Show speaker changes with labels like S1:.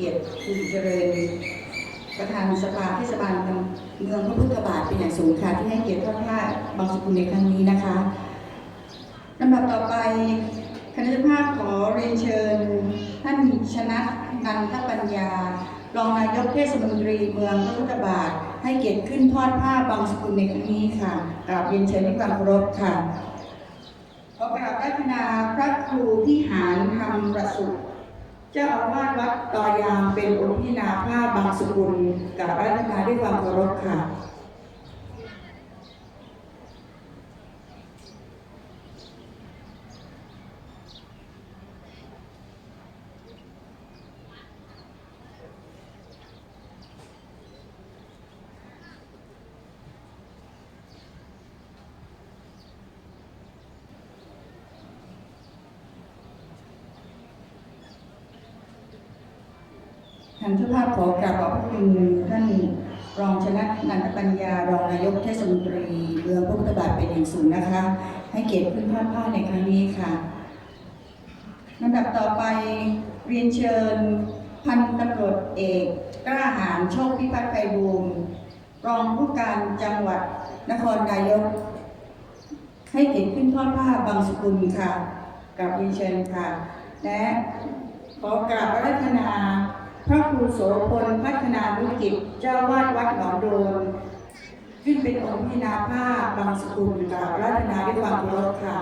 S1: กียรติคุณเจริญ ประธานสภาเทศบาลเมืองพระพุทธบาทเป็นอย่างสูงค่ะที่ให้เกียรติทอดผ้าบางสกุลในครั้งนี้นะคะลำดับต่อไปคณะภาพขอเรียนเชิญ ท่านชนะนันทปัญญา รองนายกเทศมนตรีเมืองพระพุทธบาท ให้เกียรติขึ้นทอดผ้าบางสกุลในครั้งนี้ค่ะกราบเรียนเชิญด้วยความเคารพค่ะขอกราบรัตนาพระครูพิหารธรรมประสุทธิ์ จ้าอาวาสวัดตอยางเป็นองค์พินาผ้าบางสกุลกับรัตนาด้วยความเคารพค่ะานเจ้าภาพขอกราบขอบพระคุณท่านรองชนะนันทปัญญารองนายกเทศมนตรีเมืองพุทธบาทเป็นอย่างสูงนะคะ ให้เกียรติขึ้นทอดผ้าในครั้งนี้ค่ะลำดับต่อไปเรียนเชิญ พันตำรวจเอกกล้าหาญโชคพิพัฒน์ไพบูลรองผู้การจังหวัดนครนายก ให้เกียรติขึ้นทอดผ้าบางสกุลค่ะกราบเรียนเชิญค่ะ และขอกราบรัธนา ระครูโสพลพัฒนาธุรกิจเจ้าวาดวัดหนองโดนขึ้นเป็นองค์พินาภาพบางสกุลกราบรัตนาด้วยความเคารพค่ะ